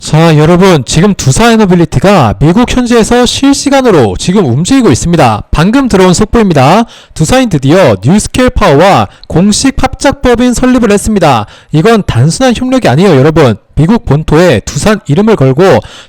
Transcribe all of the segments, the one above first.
자 여러분 지금 두사 에너빌리티가 미국 현지에서 실시간으로 지금 움직이고 있습니다. 방금 들어온 속보입니다. 두사인 드디어 뉴스케일 파워와 공식 합작법인 설립을 했습니다. 이건 단순한 협력이 아니에요 여러분. 미국 본토에 두산 이름을 걸고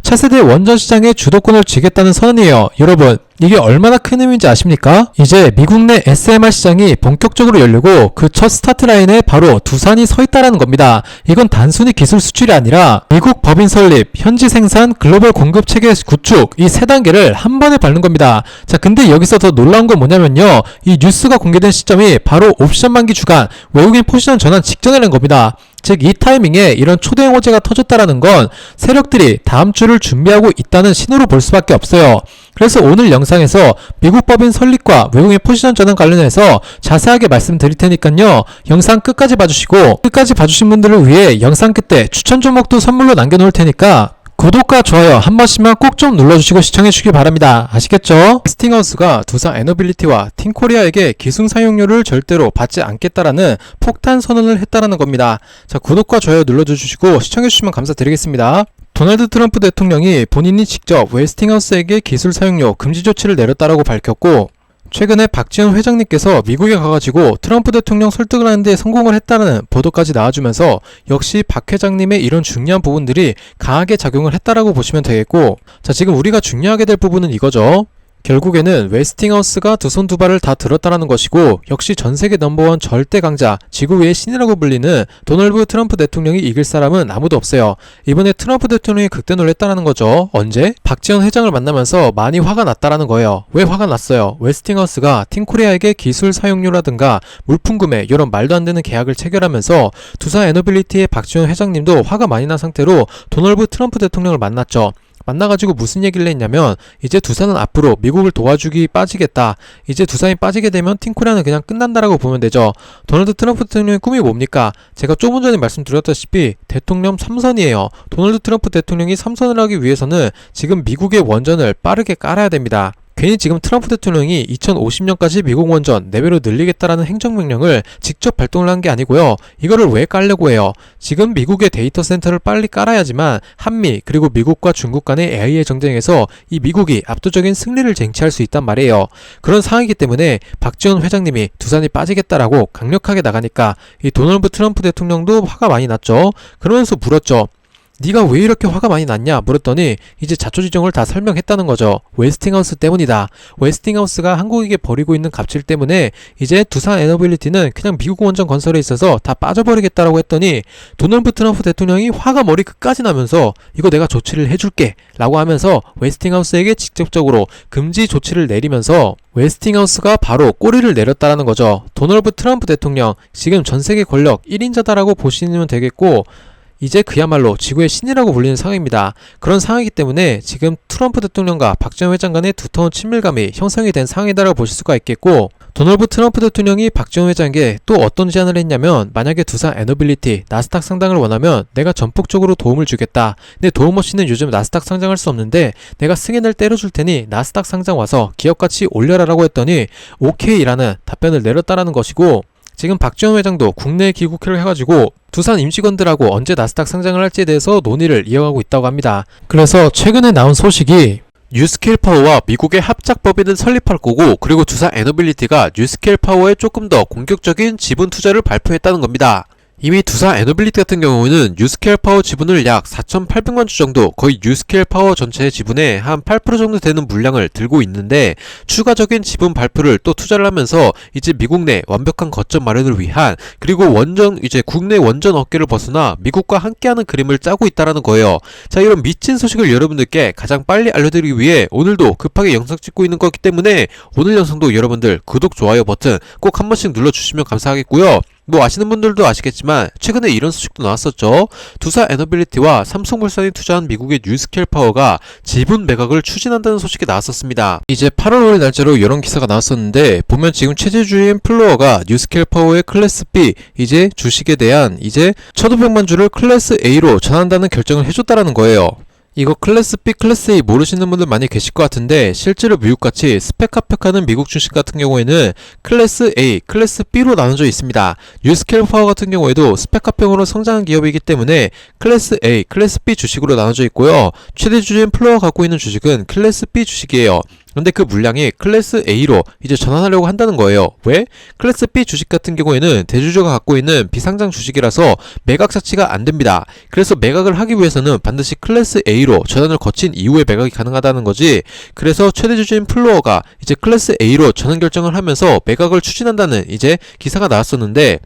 차세대 원전 시장의 주도권을 쥐겠다는 선언이에요. 여러분, 이게 얼마나 큰 의미인지 아십니까? 이제 미국 내 SMR 시장이 본격적으로 열리고 그 첫 스타트 라인에 바로 두산이 서 있다라는 겁니다. 이건 단순히 기술 수출이 아니라 미국 법인 설립, 현지 생산, 글로벌 공급 체계 구축 이 세 단계를 한 번에 밟는 겁니다. 자, 근데 여기서 더 놀라운 건 뭐냐면요. 이 뉴스가 공개된 시점이 바로 옵션 만기 주간 외국인 포지션 전환 직전이라는 겁니다. 즉 이 타이밍에 이런 초대형 호재가 터졌다라는 건 세력들이 다음 주를 준비하고 있다는 신호로 볼 수밖에 없어요. 그래서 오늘 영상에서 미국 법인 설립과 외국인 포지션 전환 관련해서 자세하게 말씀드릴 테니까요. 영상 끝까지 봐주시고 끝까지 봐주신 분들을 위해 영상 끝에 추천 종목도 선물로 남겨놓을 테니까 구독과 좋아요 한 번씩만 꼭 좀 눌러주시고 시청해주시기 바랍니다. 아시겠죠? 스팅하우스가 두산 에너빌리티와 팀코리아에게 기술 사용료를 절대로 받지 않겠다라는 폭탄 선언을 했다라는 겁니다. 자 구독과 좋아요 눌러주시고 시청해주시면 감사드리겠습니다. 도널드 트럼프 대통령이 본인이 직접 웨스팅하우스에게 기술 사용료 금지 조치를 내렸다라고 밝혔고 최근에 박지원 회장님께서 미국에 가가지고 트럼프 대통령 설득을 하는데 성공을 했다는 보도까지 나와주면서 역시 박 회장님의 이런 중요한 부분들이 강하게 작용을 했다라고 보시면 되겠고 자 지금 우리가 중요하게 될 부분은 이거죠. 결국에는 웨스팅하우스가 두 손 두 발을 다 들었다라는 것이고 역시 전 세계 넘버원 절대 강자 지구 외의 신이라고 불리는 도널드 트럼프 대통령이 이길 사람은 아무도 없어요. 이번에 트럼프 대통령이 극대노를 했다라는 거죠. 언제? 박지원 회장을 만나면서 많이 화가 났다라는 거예요. 왜 화가 났어요? 웨스팅하우스가 팀코리아에게 기술 사용료라든가 물품 구매 이런 말도 안 되는 계약을 체결하면서 두산 에너빌리티의 박지원 회장님도 화가 많이 난 상태로 도널드 트럼프 대통령을 만났죠. 만나가지고 무슨 얘기를 했냐면 이제 두산은 앞으로 미국을 도와주기 빠지겠다. 이제 두산이 빠지게 되면 팀코리아는 그냥 끝난다라고 보면 되죠. 도널드 트럼프 대통령의 꿈이 뭡니까? 제가 조금 전에 말씀드렸다시피 대통령 3선이에요. 도널드 트럼프 대통령이 3선을 하기 위해서는 지금 미국의 원전을 빠르게 깔아야 됩니다. 괜히 지금 트럼프 대통령이 2050년까지 미국 원전 4배로 늘리겠다라는 행정명령을 직접 발동을 한 게 아니고요. 이거를 왜 깔려고 해요? 지금 미국의 데이터 센터를 빨리 깔아야지만 한미 그리고 미국과 중국 간의 AI 정쟁에서 이 미국이 압도적인 승리를 쟁취할 수 있단 말이에요. 그런 상황이기 때문에 박지원 회장님이 두산이 빠지겠다라고 강력하게 나가니까 이 도널드 트럼프 대통령도 화가 많이 났죠. 그러면서 물었죠. 네가 왜 이렇게 화가 많이 났냐 물었더니 이제 자초지종을 다 설명했다는 거죠. 웨스팅하우스 때문이다. 웨스팅하우스가 한국에게 벌이고 있는 갑질 때문에 이제 두산 에너빌리티는 그냥 미국 원전 건설에 있어서 다 빠져버리겠다라고 했더니 도널드 트럼프 대통령이 화가 머리 끝까지 나면서 이거 내가 조치를 해줄게 라고 하면서 웨스팅하우스에게 직접적으로 금지 조치를 내리면서 웨스팅하우스가 바로 꼬리를 내렸다라는 거죠. 도널드 트럼프 대통령 지금 전 세계 권력 1인자다라고 보시면 되겠고 이제 그야말로 지구의 신이라고 불리는 상황입니다. 그런 상황이기 때문에 지금 트럼프 대통령과 박지원 회장 간의 두터운 친밀감이 형성이 된 상황이다라고 보실 수가 있겠고 도널드 트럼프 대통령이 박지원 회장에게 또 어떤 제안을 했냐면 만약에 두산 에너빌리티 나스닥 상장을 원하면 내가 전폭적으로 도움을 주겠다. 내 도움 없이는 요즘 나스닥 상장할 수 없는데 내가 승인을 때려줄 테니 나스닥 상장 와서 기업 가치 올려라라고 했더니 오케이라는 답변을 내렸다라는 것이고 지금 박지원 회장도 국내에 귀국을 해가지고 두산 임직원들하고 언제 나스닥 상장을 할지에 대해서 논의를 이어가고 있다고 합니다. 그래서 최근에 나온 소식이 뉴스케일 파워와 미국의 합작 법인을 설립할 거고 그리고 두산 에너빌리티가 뉴스케일 파워에 조금 더 공격적인 지분 투자를 발표했다는 겁니다. 이미 두산 에너빌리티 같은 경우는 뉴스케일 파워 지분을 약 4,800만 주 정도 거의 뉴스케일 파워 전체의 지분의 한 8% 정도 되는 물량을 들고 있는데 추가적인 지분 발표를 또 투자를 하면서 이제 미국 내 완벽한 거점 마련을 위한 그리고 원전 이제 국내 원전 어깨를 벗어나 미국과 함께하는 그림을 짜고 있다라는 거예요. 자 이런 미친 소식을 여러분들께 가장 빨리 알려드리기 위해 오늘도 급하게 영상 찍고 있는 거기 때문에 오늘 영상도 여러분들 구독 좋아요 버튼 꼭 한 번씩 눌러주시면 감사하겠고요. 뭐 아시는 분들도 아시겠지만 최근에 이런 소식도 나왔었죠. 두산 에너빌리티와 삼성물산이 투자한 미국의 뉴스케일 파워가 지분 매각을 추진한다는 소식이 나왔었습니다. 이제 8월 5일 날짜로 이런 기사가 나왔었는데 보면 지금 체제주인 플로어가 뉴스케일 파워의 클래스 B 이제 주식에 대한 이제 1,500만 주를 클래스 A로 전한다는 결정을 해줬다라는 거예요. 이거 클래스 B, 클래스 A 모르시는 분들 많이 계실 것 같은데 실제로 미국같이 스펙 합격하는 미국 주식 같은 경우에는 클래스 A, 클래스 B로 나눠져 있습니다. 뉴스케일 파워 같은 경우에도 스펙 합격으로 성장한 기업이기 때문에 클래스 A, 클래스 B 주식으로 나눠져 있고요. 최대 주주인 플로어가 갖고 있는 주식은 클래스 B 주식이에요. 근데 그 물량이 클래스 A로 이제 전환하려고 한다는 거예요. 왜? 클래스 B 주식 같은 경우에는 대주주가 갖고 있는 비상장 주식이라서 매각 자체가 안 됩니다. 그래서 매각을 하기 위해서는 반드시 클래스 A로 전환을 거친 이후에 매각이 가능하다는 거지. 그래서 최대 주주인 플로어가 이제 클래스 A로 전환 결정을 하면서 매각을 추진한다는 이제 기사가 나왔었는데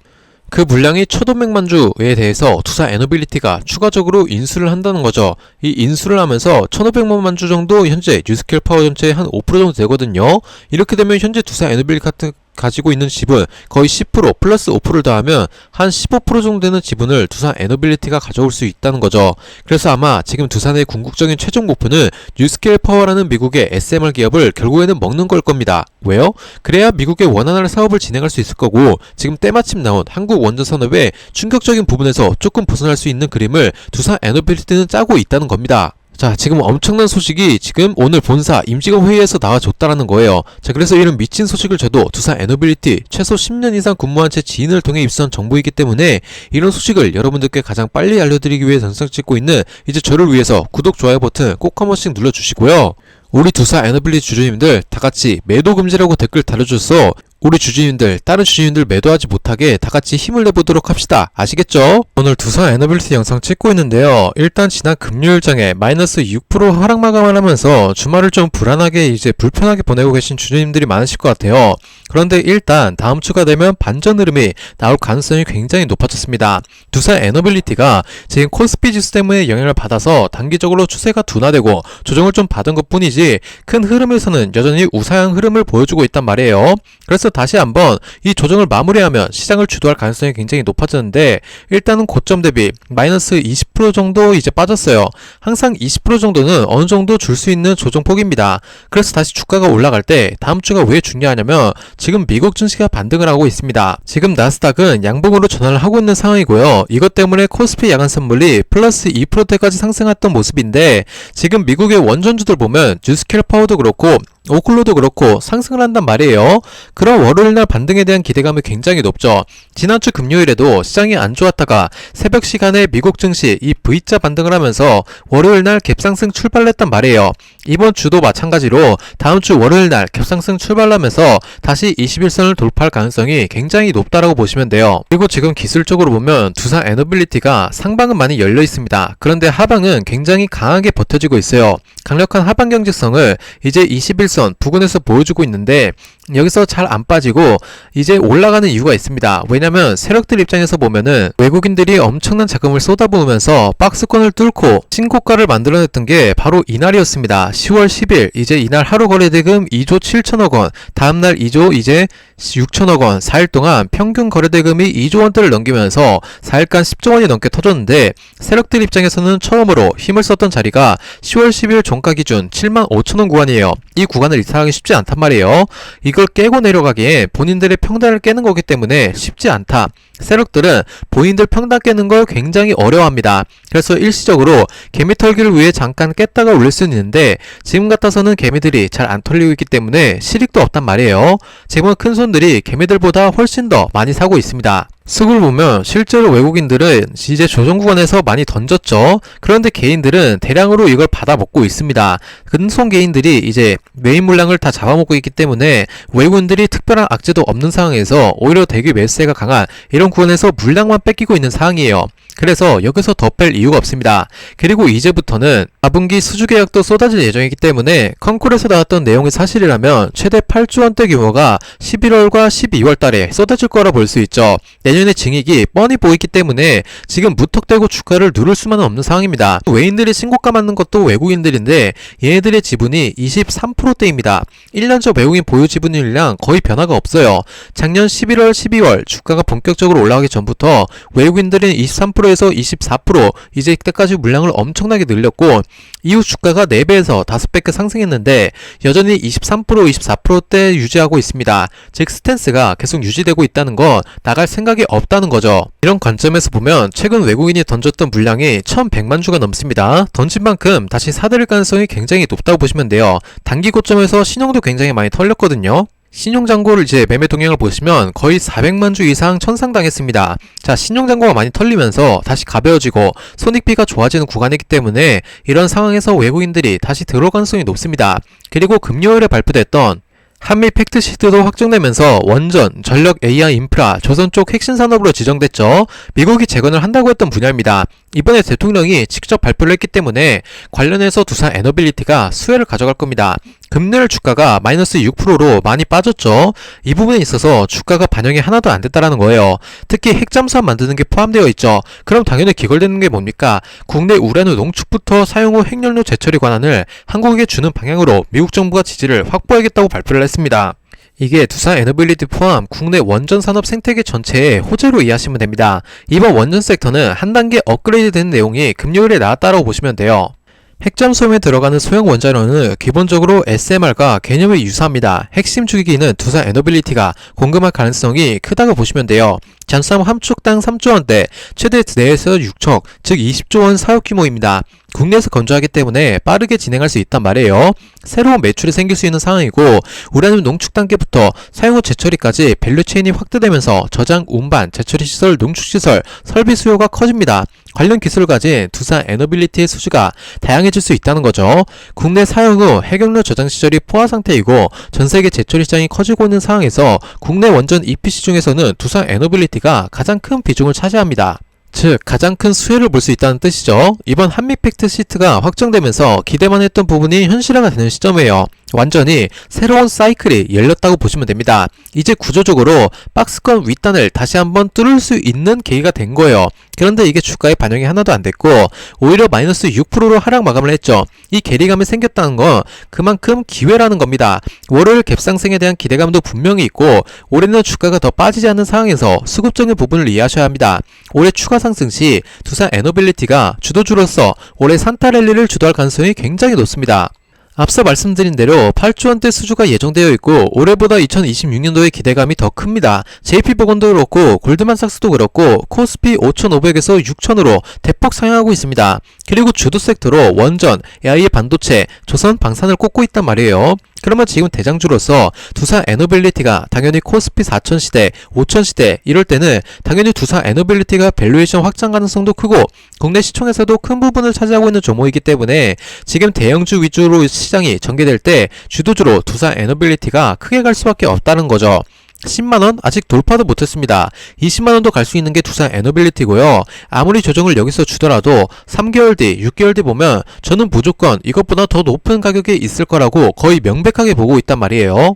그 물량이 1500만 주에 대해서 투사 에너빌리티가 추가적으로 인수를 한다는 거죠. 이 인수를 하면서 1500만 주 정도 현재 뉴스케일 파워 전체의 한 5% 정도 되거든요. 이렇게 되면 현재 투사 에너빌리티 같은 가지고 있는 지분 거의 10% 플러스 5%를 더하면 한 15% 정도 되는 지분을 두산 에너빌리티가 가져올 수 있다는 거죠. 그래서 아마 지금 두산의 궁극적인 최종 목표는 뉴스케일 파워라는 미국의 SMR 기업을 결국에는 먹는 걸 겁니다. 왜요? 그래야 미국의 원활한 사업을 진행할 수 있을 거고 지금 때마침 나온 한국 원전 산업의 충격적인 부분에서 조금 벗어날 수 있는 그림을 두산 에너빌리티는 짜고 있다는 겁니다. 자, 지금 엄청난 소식이 지금 오늘 본사 임직원 회의에서 나와줬다라는 거예요. 자, 그래서 이런 미친 소식을 저도 두산 에너빌리티 최소 10년 이상 근무한 제 지인을 통해 입수한 정보이기 때문에 이런 소식을 여러분들께 가장 빨리 알려드리기 위해 전상 찍고 있는 이제 저를 위해서 구독, 좋아요 버튼 꼭 한 번씩 눌러주시고요. 우리 두사 에너빌리티 주주님들 다 같이 매도 금지라고 댓글 달아줘서 우리 주주님들 다른 주주님들 매도하지 못하게 다 같이 힘을 내보도록 합시다. 아시겠죠? 오늘 두산 에너빌리티 영상 찍고 있는데요. 일단 지난 금요일장에 마이너스 6% 하락 마감을 하면서 주말을 좀 불안하게 이제 불편하게 보내고 계신 주주님들이 많으실 것 같아요. 그런데 일단 다음 주가 되면 반전 흐름이 나올 가능성이 굉장히 높아졌습니다. 두산 에너빌리티가 지금 코스피 지수 때문에 영향을 받아서 단기적으로 추세가 둔화되고 조정을 좀 받은 것 뿐이지 큰 흐름에서는 여전히 우상향 흐름을 보여주고 있단 말이에요. 그래서 다시 한번 이 조정을 마무리하면 시장을 주도할 가능성이 굉장히 높아졌는데 일단은 고점 대비 마이너스 20% 정도 이제 빠졌어요. 항상 20% 정도는 어느 정도 줄 수 있는 조정폭입니다. 그래서 다시 주가가 올라갈 때 다음 주가 왜 중요하냐면 지금 미국 증시가 반등을 하고 있습니다. 지금 나스닥은 양봉으로 전환을 하고 있는 상황이고요. 이것 때문에 코스피 야간 선물이 플러스 2%대까지 상승했던 모습인데 지금 미국의 원전주들 보면 뉴스케일 파워도 그렇고 오클로도 그렇고 상승을 한단 말이에요. 그럼 월요일날 반등에 대한 기대감이 굉장히 높죠. 지난주 금요일에도 시장이 안 좋았다가 새벽 시간에 미국 증시 이 V자 반등을 하면서 월요일날 갭상승 출발했단 말이에요. 이번 주도 마찬가지로 다음 주 월요일날 갭상승 출발하면서 다시 21선을 돌파할 가능성이 굉장히 높다라고 보시면 돼요. 그리고 지금 기술적으로 보면 두산 에너빌리티가 상방은 많이 열려 있습니다. 그런데 하방은 굉장히 강하게 버텨지고 있어요. 강력한 하방 경직성을 이제 21선 부근에서 보여주고 있는데 여기서 잘 안 빠지고 이제 올라가는 이유가 있습니다. 왜냐면 세력들 입장에서 보면은 외국인들이 엄청난 자금을 쏟아부으면서 박스권을 뚫고 신고가를 만들어냈던 게 바로 이날이었습니다. 10월 10일 이제 이날 하루 거래대금 2조 7천억 원, 다음날 2조 이제 6천억 원, 4일 동안 평균 거래대금이 2조 원대를 넘기면서 4일간 10조 원이 넘게 터졌는데 세력들 입장에서는 처음으로 힘을 썼던 자리가 10월 10일 종가 기준 7만 5천 원 구간이에요. 이 구간을 이탈하기 쉽지 않단 말이에요. 이걸 깨고 내려가기에 본인들의 평단을 깨는 거기 때문에 쉽지 않다. 세력들은 본인들 평단 깨는 걸 굉장히 어려워합니다. 그래서 일시적으로 개미 털기를 위해 잠깐 깼다가 올릴 수는 있는데 지금 같아서는 개미들이 잘 안 털리고 있기 때문에 실익도 없단 말이에요. 지금은 큰 손들이 개미들보다 훨씬 더 많이 사고 있습니다. 쓱을 보면 실제로 외국인들은 이제 조정 구간에서 많이 던졌죠. 그런데 개인들은 대량으로 이걸 받아 먹고 있습니다. 근손 개인들이 이제 메인 물량을 다 잡아먹고 있기 때문에 외국인들이 특별한 악재도 없는 상황에서 오히려 대규 매수세가 강한 이런 구간에서 물량만 뺏기고 있는 상황이에요. 그래서 여기서 더 뺄 이유가 없습니다. 그리고 이제부터는 4분기 수주 계약도 쏟아질 예정이기 때문에 컨콜에서 나왔던 내용이 사실이라면 최대 8조 원대 규모가 11월과 12월 달에 쏟아질 거라 볼 수 있죠. 내년에 증액이 뻔히 보이기 때문에 지금 무턱대고 주가를 누를 수만은 없는 상황입니다. 외인들이 신고가 맞는 것도 외국인들인데 얘네들의 지분이 23%대입니다. 1년 전 외국인 보유 지분율이랑 거의 변화가 없어요. 작년 11월, 12월 주가가 본격적으로 올라가기 전부터 외국인들은 23% 20%에서 24% 이제 이때까지 물량을 엄청나게 늘렸고 이후 주가가 4배에서 5배께 상승했는데 여전히 23% 24%대 유지하고 있습니다. 즉 스탠스가 계속 유지되고 있다는 건 나갈 생각이 없다는 거죠. 이런 관점에서 보면 최근 외국인이 던졌던 물량이 1100만 주가 넘습니다. 던진 만큼 다시 사들일 가능성이 굉장히 높다고 보시면 돼요. 단기 고점에서 신용도 굉장히 많이 털렸거든요. 신용잔고를 이제 매매 동향을 보시면 거의 400만 주 이상 천상당했습니다. 자, 신용잔고가 많이 털리면서 다시 가벼워지고 손익비가 좋아지는 구간이기 때문에 이런 상황에서 외국인들이 다시 들어올 가능성이 높습니다. 그리고 금요일에 발표됐던 한미 팩트시트도 확정되면서 원전, 전력 AI 인프라, 조선 쪽 핵심 산업으로 지정됐죠. 미국이 재건을 한다고 했던 분야입니다. 이번에 대통령이 직접 발표를 했기 때문에 관련해서 두산 에너빌리티가 수혜를 가져갈 겁니다. 금요일 주가가 마이너스 6%로 많이 빠졌죠. 이 부분에 있어서 주가가 반영이 하나도 안 됐다라는 거예요. 특히 핵잠수함 만드는 게 포함되어 있죠. 그럼 당연히 기걸되는 게 뭡니까? 국내 우라노 농축부터 사용 후 핵연료 재처리 관한을 한국에게 주는 방향으로 미국 정부가 지지를 확보하겠다고 발표를 했습니다. 이게 두산 에너빌리티 포함 국내 원전 산업 생태계 전체의 호재로 이해하시면 됩니다. 이번 원전 섹터는 한 단계 업그레이드 된 내용이 금요일에 나왔다라고 보시면 돼요. 핵잠수함에 들어가는 소형 원자로는 기본적으로 SMR과 개념이 유사합니다. 핵심 주기기는 두산 에너빌리티가 공급할 가능성이 크다고 보시면 돼요. 잠수함 한 축당 3조 원대, 최대 내에서 6척, 즉 20조 원 사업 규모입니다. 국내에서 건조하기 때문에 빠르게 진행할 수 있단 말이에요. 새로운 매출이 생길 수 있는 상황이고 우라늄 농축 단계부터 사용 후 재처리까지 밸류체인이 확대되면서 저장, 운반, 재처리 시설, 농축 시설, 설비 수요가 커집니다. 관련 기술을 가진 두산 에너빌리티의 수주가 다양해질 수 있다는 거죠. 국내 사용 후 해경료 저장 시설이 포화 상태이고 전 세계 재처리 시장이 커지고 있는 상황에서 국내 원전 EPC 중에서는 두산 에너빌리티 가 가장 큰 비중을 차지합니다. 즉 가장 큰 수혜를 볼 수 있다는 뜻이죠. 이번 한미 팩트 시트가 확정되면서 기대만 했던 부분이 현실화가 되는 시점이에요. 완전히 새로운 사이클이 열렸다고 보시면 됩니다. 이제 구조적으로 박스권 윗단을 다시 한번 뚫을 수 있는 계기가 된 거예요. 그런데 이게 주가에 반영이 하나도 안 됐고 오히려 마이너스 6%로 하락 마감을 했죠. 이 괴리감이 생겼다는 건 그만큼 기회라는 겁니다. 월요일 갭상승에 대한 기대감도 분명히 있고 올해는 주가가 더 빠지지 않는 상황에서 수급적인 부분을 이해하셔야 합니다. 올해 추가 상승 시 두산 에너빌리티가 주도주로서 올해 산타 랠리를 주도할 가능성이 굉장히 높습니다. 앞서 말씀드린 대로 8조 원대 수주가 예정되어 있고 올해보다 2026년도의 기대감이 더 큽니다. JP보건도 그렇고 골드만삭스도 그렇고 코스피 5,500에서 6,000으로 대폭 상향하고 있습니다. 그리고 주도 섹터로 원전, AI 반도체, 조선 방산을 꼽고 있단 말이에요. 그러면 지금 대장주로서 두산 에너빌리티가 당연히 코스피 4천 시대, 5천 시대 이럴 때는 당연히 두산 에너빌리티가 밸류에이션 확장 가능성도 크고 국내 시총에서도 큰 부분을 차지하고 있는 종목이기 때문에 지금 대형주 위주로 시장이 전개될 때 주도주로 두산 에너빌리티가 크게 갈 수밖에 없다는 거죠. 10만원 아직 돌파도 못했습니다. 20만원도 갈 수 있는 게 두산 에너빌리티고요. 아무리 조정을 여기서 주더라도 3개월 뒤, 6개월 뒤 보면 저는 무조건 이것보다 더 높은 가격에 있을 거라고 거의 명백하게 보고 있단 말이에요.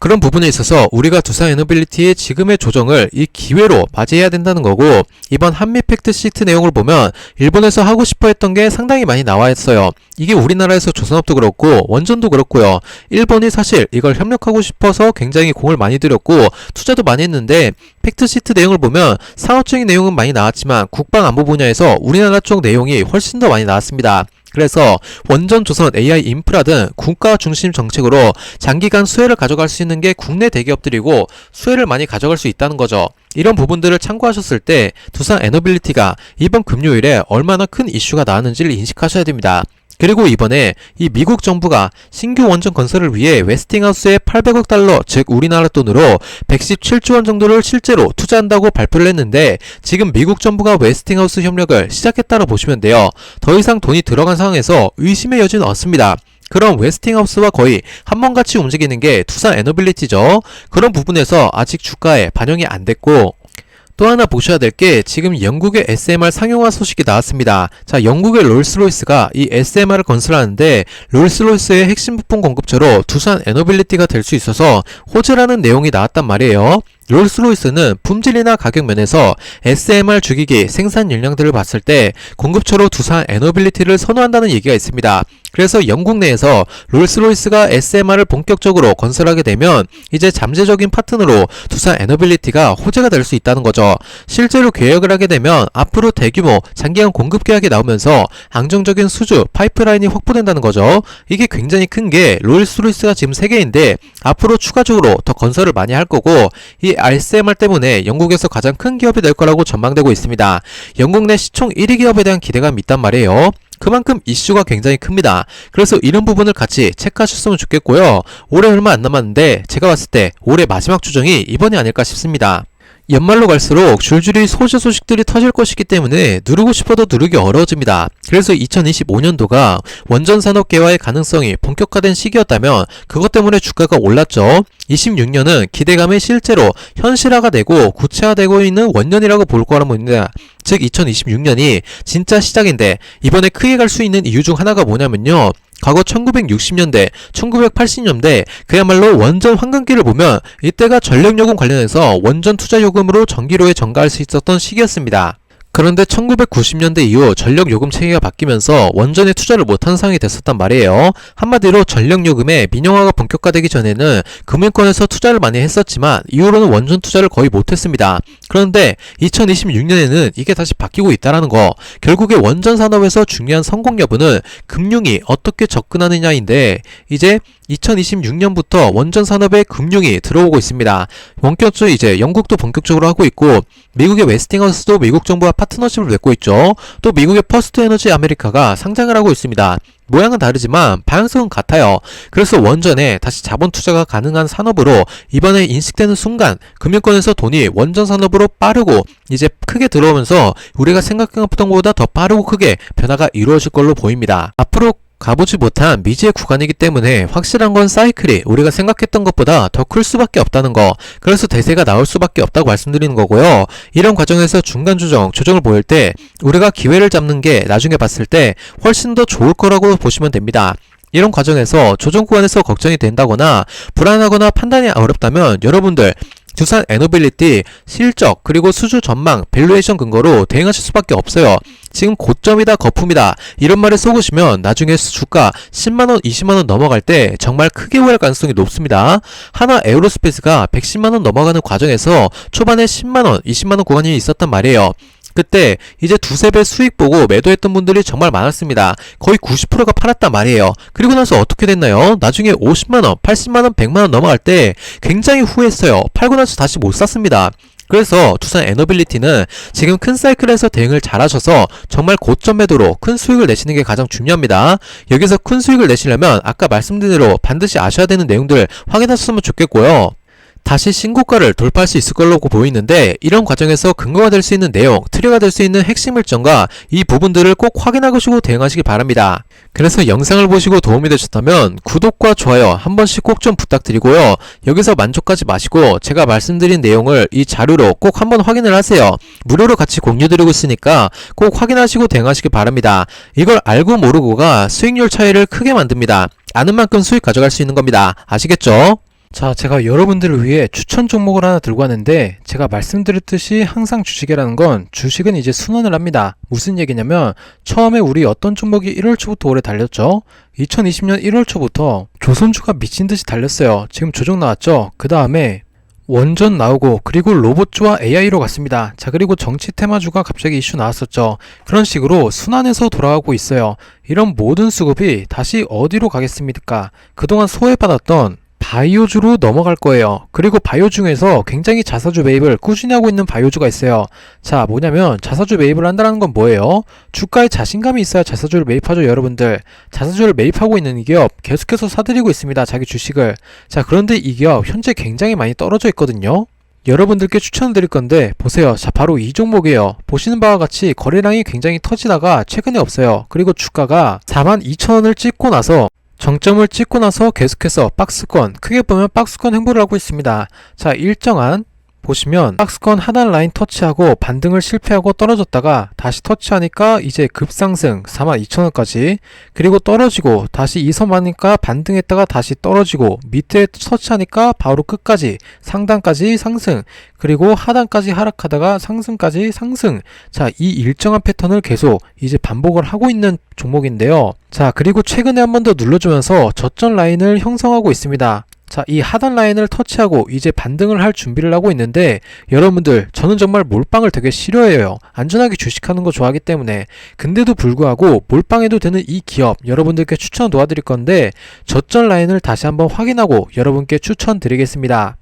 그런 부분에 있어서 우리가 두산 에너빌리티의 지금의 조정을 이 기회로 맞이해야 된다는 거고 이번 한미 팩트 시트 내용을 보면 일본에서 하고 싶어 했던 게 상당히 많이 나와 있어요. 이게 우리나라에서 조선업도 그렇고 원전도 그렇고요. 일본이 사실 이걸 협력하고 싶어서 굉장히 공을 많이 들였고 투자도 많이 했는데 팩트 시트 내용을 보면 상업적인 내용은 많이 나왔지만 국방 안보 분야에서 우리나라 쪽 내용이 훨씬 더 많이 나왔습니다. 그래서 원전 조선 AI 인프라 등 국가 중심 정책으로 장기간 수혜를 가져갈 수 있는 게 국내 대기업들이고 수혜를 많이 가져갈 수 있다는 거죠. 이런 부분들을 참고하셨을 때 두산 에너빌리티가 이번 금요일에 얼마나 큰 이슈가 나왔는지를 인식하셔야 됩니다. 그리고 이번에 이 미국 정부가 신규 원전 건설을 위해 웨스팅하우스에 800억 달러, 즉 우리나라 돈으로 117조 원 정도를 실제로 투자한다고 발표를 했는데 지금 미국 정부가 웨스팅하우스 협력을 시작했다고 보시면 돼요. 더 이상 돈이 들어간 상황에서 의심의 여지는 없습니다. 그럼 웨스팅하우스와 거의 한번 같이 움직이는 게 투산 에너빌리티죠. 그런 부분에서 아직 주가에 반영이 안 됐고 또 하나 보셔야 될 게 지금 영국의 SMR 상용화 소식이 나왔습니다. 자, 영국의 롤스로이스가 이 SMR을 건설하는데 롤스로이스의 핵심 부품 공급처로 두산 에너빌리티가 될 수 있어서 호재라는 내용이 나왔단 말이에요. 롤스로이스는 품질이나 가격 면에서 SMR 주기기 생산 역량들을 봤을 때 공급처로 두산 에너빌리티를 선호한다는 얘기가 있습니다. 그래서 영국 내에서 롤스로이스가 SMR을 본격적으로 건설하게 되면 이제 잠재적인 파트너로 두산 에너빌리티가 호재가 될 수 있다는 거죠. 실제로 계약을 하게 되면 앞으로 대규모 장기간 공급 계약이 나오면서 안정적인 수주 파이프라인이 확보된다는 거죠. 이게 굉장히 큰 게 롤스로이스가 지금 3개인데 앞으로 추가적으로 더 건설을 많이 할 거고 이 RCMR 때문에 영국에서 가장 큰 기업이 될 거라고 전망되고 있습니다. 영국 내 시총 1위 기업에 대한 기대감이 있단 말이에요. 그만큼 이슈가 굉장히 큽니다. 그래서 이런 부분을 같이 체크하셨으면 좋겠고요. 올해 얼마 안 남았는데 제가 봤을 때 올해 마지막 주정이 이번이 아닐까 싶습니다. 연말로 갈수록 줄줄이 소재 소식들이 터질 것이기 때문에 누르고 싶어도 누르기 어려워집니다. 그래서 2025년도가 원전 산업계화의 가능성이 본격화된 시기였다면 그것 때문에 주가가 올랐죠. 26년은 기대감이 실제로 현실화가 되고 구체화되고 있는 원년이라고 볼 거라는 겁니다. 즉 2026년이 진짜 시작인데 이번에 크게 갈 수 있는 이유 중 하나가 뭐냐면요. 과거 1960년대, 1980년대 그야말로 원전 황금기를 보면 이때가 전력요금 관련해서 원전 투자 요금으로 전기료에 전가할 수 있었던 시기였습니다. 그런데 1990년대 이후 전력요금 체계가 바뀌면서 원전에 투자를 못한 상황이 됐었단 말이에요. 한마디로 전력요금의 민영화가 본격화되기 전에는 금융권에서 투자를 많이 했었지만 이후로는 원전 투자를 거의 못했습니다. 그런데 2026년에는 이게 다시 바뀌고 있다라는 거. 결국에 원전 산업에서 중요한 성공 여부는 금융이 어떻게 접근하느냐인데 이제 2026년부터 원전 산업에 금융이 들어오고 있습니다. 원격적으로 이제 영국도 본격적으로 하고 있고 미국의 웨스팅하우스도 미국 정부와 파트너십을 맺고 있죠. 또 미국의 퍼스트 에너지 아메리카가 상장을 하고 있습니다. 모양은 다르지만 방향성은 같아요. 그래서 원전에 다시 자본 투자가 가능한 산업으로 이번에 인식되는 순간 금융권에서 돈이 원전 산업으로 빠르고 이제 크게 들어오면서 우리가 생각했던 것보다 더 빠르고 크게 변화가 이루어질 걸로 보입니다. 앞으로 가보지 못한 미지의 구간이기 때문에 확실한 건 사이클이 우리가 생각했던 것보다 더 클 수밖에 없다는 거. 그래서 대세가 나올 수밖에 없다고 말씀드리는 거고요. 이런 과정에서 중간 조정, 조정을 보일 때 우리가 기회를 잡는 게 나중에 봤을 때 훨씬 더 좋을 거라고 보시면 됩니다. 이런 과정에서 조정 구간에서 걱정이 된다거나 불안하거나 판단이 어렵다면 여러분들 두산 에너빌리티 실적 그리고 수주 전망 밸류에이션 근거로 대응하실 수밖에 없어요. 지금 고점이다 거품이다 이런 말에 속으시면 나중에 주가 10만원 20만원 넘어갈 때 정말 크게 후회할 가능성이 높습니다. 하나 에어로스페이스가 110만원 넘어가는 과정에서 초반에 10만원 20만원 구간이 있었단 말이에요. 그때 이제 두세 배 수익 보고 매도했던 분들이 정말 많았습니다. 거의 90%가 팔았단 말이에요. 그리고 나서 어떻게 됐나요? 나중에 50만원, 80만원, 100만원 넘어갈 때 굉장히 후회했어요. 팔고 나서 다시 못 샀습니다. 그래서 두산 에너빌리티는 지금 큰 사이클에서 대응을 잘하셔서 정말 고점 매도로 큰 수익을 내시는 게 가장 중요합니다. 여기서 큰 수익을 내시려면 아까 말씀드린 대로 반드시 아셔야 되는 내용들 확인하셨으면 좋겠고요. 다시 신고가를 돌파할 수 있을 걸로 보이는데 이런 과정에서 근거가 될 수 있는 내용, 트리가 될 수 있는 핵심 일정과 이 부분들을 꼭 확인하시고 대응하시기 바랍니다. 그래서 영상을 보시고 도움이 되셨다면 구독과 좋아요 한 번씩 꼭 좀 부탁드리고요. 여기서 만족하지 마시고 제가 말씀드린 내용을 이 자료로 꼭 한번 확인을 하세요. 무료로 같이 공유드리고 있으니까 꼭 확인하시고 대응하시기 바랍니다. 이걸 알고 모르고가 수익률 차이를 크게 만듭니다. 아는 만큼 수익 가져갈 수 있는 겁니다. 아시겠죠? 자, 제가 여러분들을 위해 추천 종목을 하나 들고 왔는데 제가 말씀드렸듯이 항상 주식이라는 건 주식은 이제 순환을 합니다. 무슨 얘기냐면 처음에 우리 어떤 종목이 1월 초부터 오래 달렸죠? 2020년 1월 초부터 조선주가 미친 듯이 달렸어요. 지금 조정 나왔죠? 그 다음에 원전 나오고 그리고 로봇주와 AI로 갔습니다. 자 그리고 정치 테마주가 갑자기 이슈 나왔었죠. 그런 식으로 순환해서 돌아가고 있어요. 이런 모든 수급이 다시 어디로 가겠습니까? 그동안 소외받았던 바이오주로 넘어갈 거예요. 그리고 바이오 중에서 굉장히 자사주 매입을 꾸준히 하고 있는 바이오주가 있어요. 자, 뭐냐면 자사주 매입을 한다는 건 뭐예요? 주가에 자신감이 있어야 자사주를 매입하죠, 여러분들. 자사주를 매입하고 있는 이 기업 계속해서 사들이고 있습니다, 자기 주식을. 자, 그런데 이 기업 현재 굉장히 많이 떨어져 있거든요. 여러분들께 추천드릴 건데 보세요. 자 바로 이 종목이에요. 보시는 바와 같이 거래량이 굉장히 터지다가 최근에 없어요. 그리고 주가가 42,000원을 찍고 나서 정점을 찍고 나서 계속해서 박스권, 크게 보면 박스권 행보를 하고 있습니다. 자, 일정한 보시면 박스권 하단 라인 터치하고 반등을 실패하고 떨어졌다가 다시 터치하니까 이제 급상승 42,000원까지. 그리고 떨어지고 다시 이섬 하니까 반등했다가 다시 떨어지고 밑에 터치하니까 바로 끝까지 상단까지 상승. 그리고 하단까지 하락하다가 상승까지 상승. 자 이 일정한 패턴을 계속 이제 반복을 하고 있는 종목인데요. 자 그리고 최근에 한 번 더 눌러주면서 저점 라인을 형성하고 있습니다 자, 이 하단 라인을 터치하고 이제 반등을 할 준비를 하고 있는데 여러분들 저는 정말 몰빵을 되게 싫어해요. 안전하게 주식하는 거 좋아하기 때문에. 근데도 불구하고 몰빵해도 되는 이 기업 여러분들께 추천 도와드릴 건데 저점 라인을 다시 한번 확인하고 여러분께 추천드리겠습니다.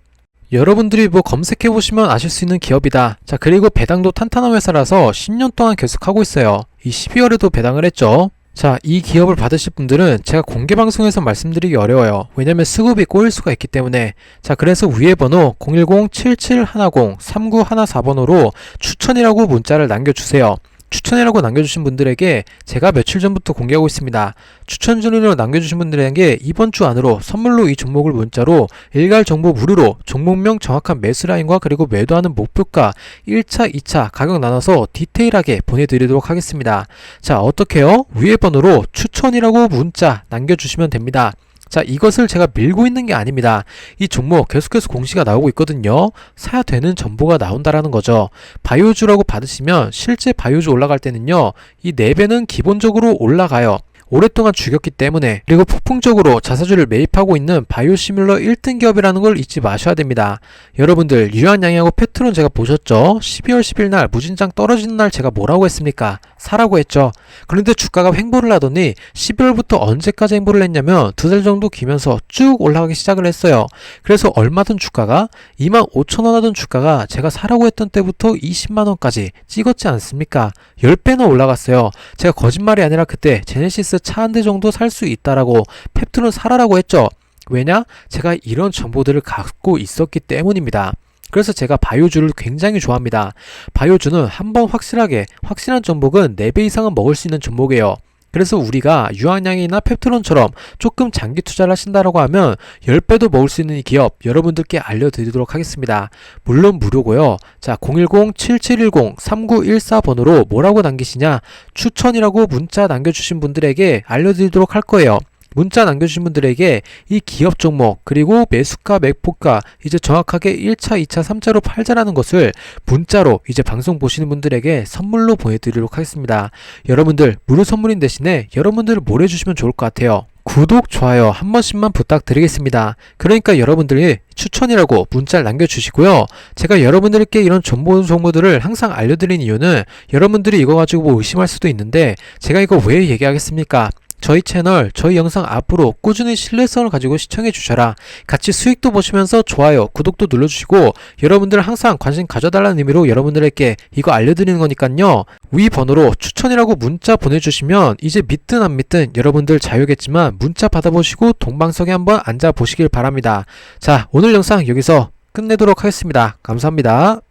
여러분들이 뭐 검색해 보시면 아실 수 있는 기업이다. 자, 그리고 배당도 탄탄한 회사라서 10년 동안 계속 하고 있어요. 이 12월에도 배당을 했죠. 자, 이 기업을 받으실 분들은 제가 공개 방송에서 말씀드리기 어려워요. 왜냐면 수급이 꼬일 수가 있기 때문에. 자, 그래서 위에 번호 010-7710-3914번호로 추천이라고 문자를 남겨주세요. 추천이라고 남겨주신 분들에게 제가 며칠 전부터 공개하고 있습니다. 추천 순위로 남겨주신 분들에게 이번 주 안으로 선물로 이 종목을 문자로 일괄 정보 무료로 종목명 정확한 매수 라인과 그리고 매도하는 목표가 1차, 2차 가격 나눠서 디테일하게 보내드리도록 하겠습니다. 자, 어떻게요? 위에 번호로 추천이라고 문자 남겨주시면 됩니다. 자, 이것을 제가 밀고 있는 게 아닙니다. 이 종목 계속해서 공시가 나오고 있거든요. 사야 되는 정보가 나온다라는 거죠. 바이오주라고 받으시면 실제 바이오주 올라갈 때는요. 이 4배는 기본적으로 올라가요. 오랫동안 죽였기 때문에 그리고 폭풍적으로 자사주를 매입하고 있는 바이오시뮬러 1등 기업이라는 걸 잊지 마셔야 됩니다. 여러분들 유한양하고 페트론 제가 보셨죠? 12월 10일 날 무진장 떨어지는 날 제가 뭐라고 했습니까? 사라고 했죠. 그런데 주가가 횡보를 하더니 12월부터 언제까지 횡보를 했냐면 두 달 정도 기면서 쭉 올라가기 시작을 했어요. 그래서 얼마든 주가가 2만 5천 원 하던 주가가 제가 사라고 했던 때부터 20만 원까지 찍었지 않습니까? 10배나 올라갔어요. 제가 거짓말이 아니라 그때 제네시스 차 한 대 정도 살 수 있다라고 펩트론 사라라고 했죠. 왜냐? 제가 이런 정보들을 갖고 있었기 때문입니다. 그래서 제가 바이오주를 굉장히 좋아합니다. 바이오주는 한번 확실하게 확실한 종목은 4배 이상은 먹을 수 있는 종목이에요. 그래서 우리가 유한양이나 펩트론처럼 조금 장기 투자를 하신다라고 하면 10배도 먹을 수 있는 이 기업 여러분들께 알려드리도록 하겠습니다. 물론 무료고요. 자, 010-7710-3914번으로 뭐라고 남기시냐? 추천이라고 문자 남겨주신 분들에게 알려드리도록 할 거예요. 문자 남겨주신 분들에게 이 기업 종목 그리고 매수가 매포가 이제 정확하게 1차, 2차, 3차로 팔자라는 것을 문자로 이제 방송 보시는 분들에게 선물로 보내드리도록 하겠습니다. 여러분들 무료 선물인 대신에 여러분들 뭘 해주시면 좋을 것 같아요. 구독, 좋아요 한 번씩만 부탁드리겠습니다. 그러니까 여러분들이 추천이라고 문자를 남겨주시고요. 제가 여러분들께 이런 정보 정보들을 항상 알려드린 이유는 여러분들이 이거 가지고 뭐 의심할 수도 있는데 제가 이거 왜 얘기하겠습니까? 저희 채널, 저희 영상 앞으로 꾸준히 신뢰성을 가지고 시청해 주셔라. 같이 수익도 보시면서 좋아요, 구독도 눌러주시고 여러분들 항상 관심 가져달라는 의미로 여러분들에게 이거 알려드리는 거니까요. 위 번호로 추천이라고 문자 보내주시면 이제 믿든 안 믿든 여러분들 자유겠지만 문자 받아보시고 동방석에 한번 앉아 보시길 바랍니다. 자, 오늘 영상 여기서 끝내도록 하겠습니다. 감사합니다.